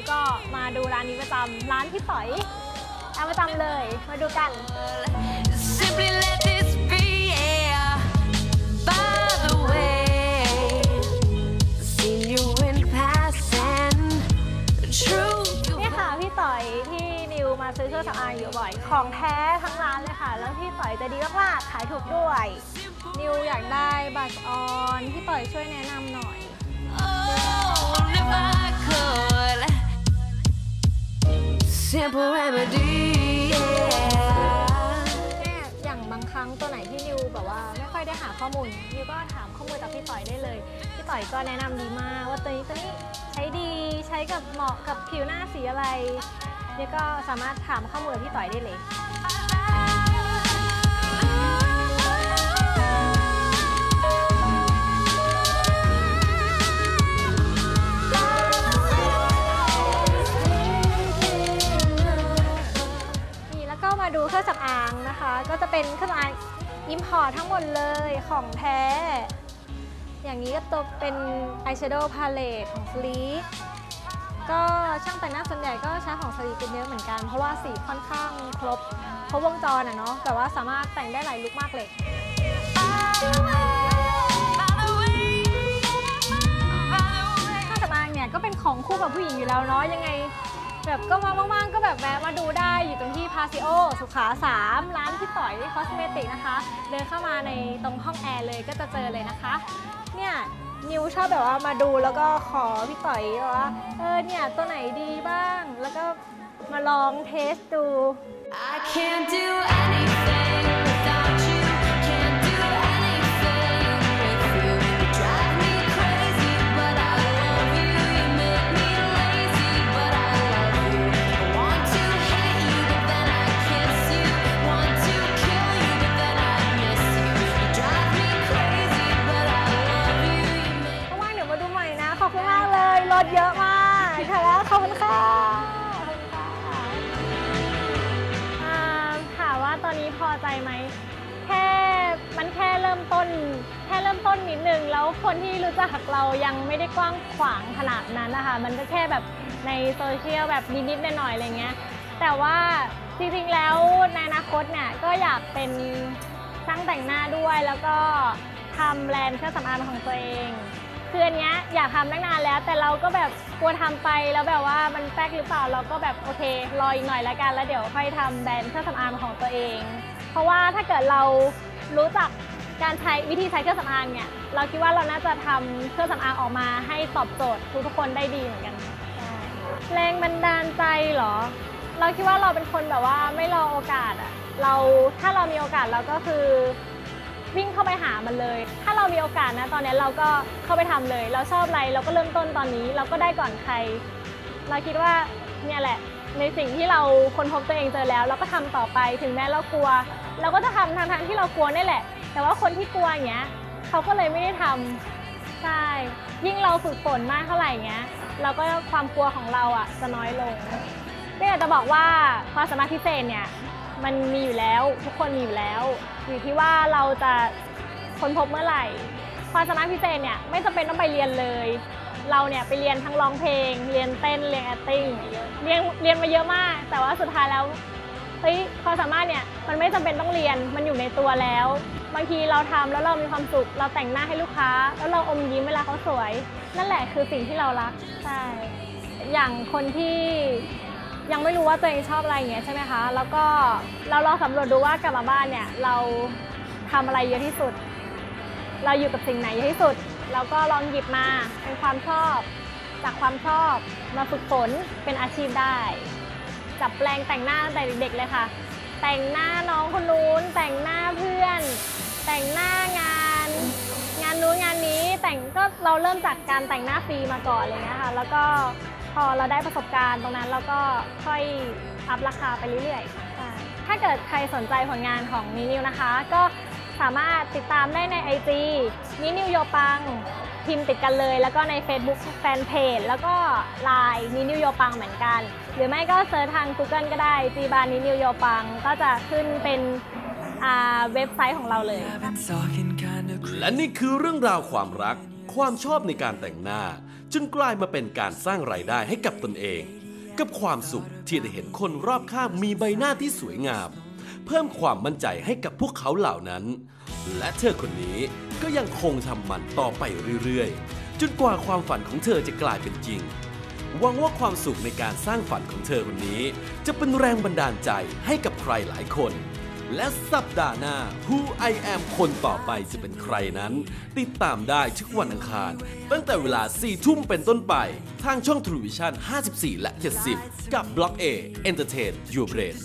วก็มาดูร้านนี้ประจำร้านพี่ต่อยเอาประจำเลย มาดูกัน Simply let this be. yeah. By the way, seen you in passing. True, you นี่ค่ะพี่ต่อยที่นิวมาซื้อเครื่องสำอางอยู่บ่อย ของแท้ทั้งร้านเลยค่ะ แล้วพี่ต่อยใจะดีมากๆขายถูกด้วย นิวอยากได้บัชออนพี่ต่อยช่วยแนะนำหน่อย Oh, if I could. Simple remedy yeah. อย่างบางครั้งตัวไหนที่นิวแบบว่าไม่ค่อยได้หาข้อมูลนิวก็ถามข้อมูลจากพี่ต่อยได้เลย พี่ต่อยก็แนะนำดีมาก ว่าตัวนี้ตัวนี้ใช้ดีใช้กับเหมาะกับผิวหน้าสีอะไรเนี่ยก็สามารถถามข้อมูลกับพี่ต่อยได้เลย อิมพอทั้งหมดเลยของแท้ อย่างนี้ก็ตัวเป็นอายแชโดว์พาเลตของ Sleek ก็ช่างแต่งหน้าส่วนใหญ่ก็ใช้ของ Sleek กันเยอะเหมือนกัน เพราะว่าสีค่อนข้างครบครบวงจรอะเนาะแต่ว่าสามารถแต่งได้หลายลุคมากเลยเครื่องสำอางเนี่ยก็เป็นของคู่กับผู้หญิงอยู่แล้วเนาะยังไง แบบก็มาว่างๆก็แบบแวะมาดูได้อยู่ตรงที่พาซิโอสุขา 3 ร้านพี่ต่อยคอสเมติกนะคะ เดินเข้ามาในตรงห้องแอร์เลยก็จะเจอเลยนะคะ เนี่ยนิวชอบแบบว่ามาดูแล้วก็ขอพี่ต่อยว่าเออเนี่ยตัวไหนดีบ้าง แล้วก็มาลองเทสดู I can't do anything ถเยอะมากค่ะแล้วขอบคุณค่ะขอบคุณค่ะอ่าถามว่าตอนนี้พอใจไหม แค่มันแค่เริ่มต้น แค่เริ่มต้นนิดนึง แล้วคนที่รู้จักเรายังไม่ได้กว้างขวางขนาดนั้นนะคะ มันก็แค่แบบในโซเชียลแบบนิดๆหน่อยๆอะไรเงี้ย แต่ว่าจริงๆแล้วในอนาคตเนี่ยก็อยากเป็นช่างแต่งหน้าด้วยแล้วก็ทำแบรนด์เครื่องสำอางของตัวเอง คืออันเนี้ยอยากทำตั้งนานแล้ว แต่เราก็แบบกลัวทำไปแล้วแบบว่ามันแป๊กหรือเปล่าเราก็แบบโอเครออีกหน่อยล้วกันแล้วเดี๋ยวค่อยทำแบรนด์เครื่องสำอางของตัวเอง เพราะว่าถ้าเกิดเรารู้จักการใช้วิธีใช้เครื่องสำอางเนี่ยเราคิดว่าเราน่าจะทำเครื่องสำอางออกมาให้ตอบโจทย์ทุกๆคนได้ดีเหมือนกันแรงบันดาลใจเหรอ เราคิดว่าเราเป็นคนแบบว่าไม่รอโอกาสอะเราถ้าเรามีโอกาสเราก็คือ วิ่งเข้าไปหามันเลย ถ้าเรามีโอกาสนะตอนนี้เราก็เข้าไปทำเลย เราชอบอะไรเราก็เริ่มต้นตอนนี้ เราก็ได้ก่อนใคร เราคิดว่าเนี่ยแหละ ในสิ่งที่เราคนพบตัวเองเจอแล้ว เราก็ทำต่อไปถึงแม้เรากลัว เราก็จะทำทางทางๆที่เรากลัวนี่แหละ แต่ว่าคนที่กลัวอย่างเงี้ยเขาก็เลยไม่ได้ทำใช่ยิ่งเราฝึกฝนมากเท่าไหร่เงี้ยเราก็ความกลัวของเราอะจะน้อยลงก็อยากจะบอกว่าความสามารถพิเศษเนี่ย มันมีอยู่แล้ว ทุกคนมีอยู่แล้วอยู่ที่ว่าเราจะค้นพบเมื่อไหร่ความสามารถพิเศษเนี่ยไม่จำเป็นต้องไปเรียนเลย เราเนี่ยไปเรียนทั้งร้องเพลง เรียนเต้นเรียน acting เรียนเรียนมาเยอะมาก แต่ว่าสุดท้ายแล้วเฮ้ยความสามารถเนี่ยมันไม่จำเป็นต้องเรียนมันอยู่ในตัวแล้ว บางทีเราทำแล้วเรามีความสุข เราแต่งหน้าให้ลูกค้า แล้วเราอมยิ้มเวลาเขาสวย นั่นแหละคือสิ่งที่เรารักใช่อย่างคนที่ ยังไม่รู้ว่าตัวเองชอบอะไรอย่างเงี้ยใช่ไหมคะ แล้วก็เราลองสำรวจดูว่ากลับมาบ้านเนี่ยเราทำอะไรเยอะที่สุด เราอยู่กับสิ่งไหนเยอะที่สุด แล้วก็ลองหยิบมาเป็นความชอบ จากความชอบมาฝึกฝนเป็นอาชีพได้ จับแปลงแต่งหน้าตั้งแต่เด็กๆเลยค่ะ แต่งหน้าน้องคนนู้น แต่งหน้าเพื่อน แต่งหน้างาน งานนู้นงานนี้แต่งก็เราเริ่มจากการแต่งหน้าฟรีมาก่อนเลยนะคะแล้วก็ พอเราได้ประสบการณ์ตรงนั้นเราก็ค่อยอัพราคาไปเรื่อยๆใช่ถ้าเกิดใครสนใจผลงานของนินิวนะคะ ก็สามารถติดตามได้ใน IG นินิวโยปังพิมพ์ติดกันเลย แล้วก็ใน Facebook Fanpage แล้วก็ Line นินิวโยปังเหมือนกัน หรือไม่ก็เซิร์ชทาง Google ก็ได้จีบานินิวโยปังก็จะขึ้นเป็นเว็บไซต์ของเราเลย และนี่คือเรื่องราวความรัก ความชอบในการแต่งหน้า จนกลายมาเป็นการสร้างรายได้ให้กับตนเอง กับความสุขที่ได้เห็นคนรอบข้างมีใบหน้าที่สวยงาม เพิ่มความมั่นใจให้กับพวกเขาเหล่านั้น และเธอคนนี้ก็ยังคงทำมันต่อไปเรื่อยๆ จนกว่าความฝันของเธอจะกลายเป็นจริงหวังว่าความสุขในการสร้างฝันของเธอคนนี้ จะเป็นแรงบันดาลใจให้กับใครหลายคน และสัปดาห์หน้า Who I Am คนต่อไปจะเป็นใครนั้น ติดตามได้ทุกวันอังคาร ตั้งแต่เวลา 4 ทุ่มเป็นต้นไป ทางช่องทรูวิชั่น 54 และ 70 กับ Block A Entertain Your Brain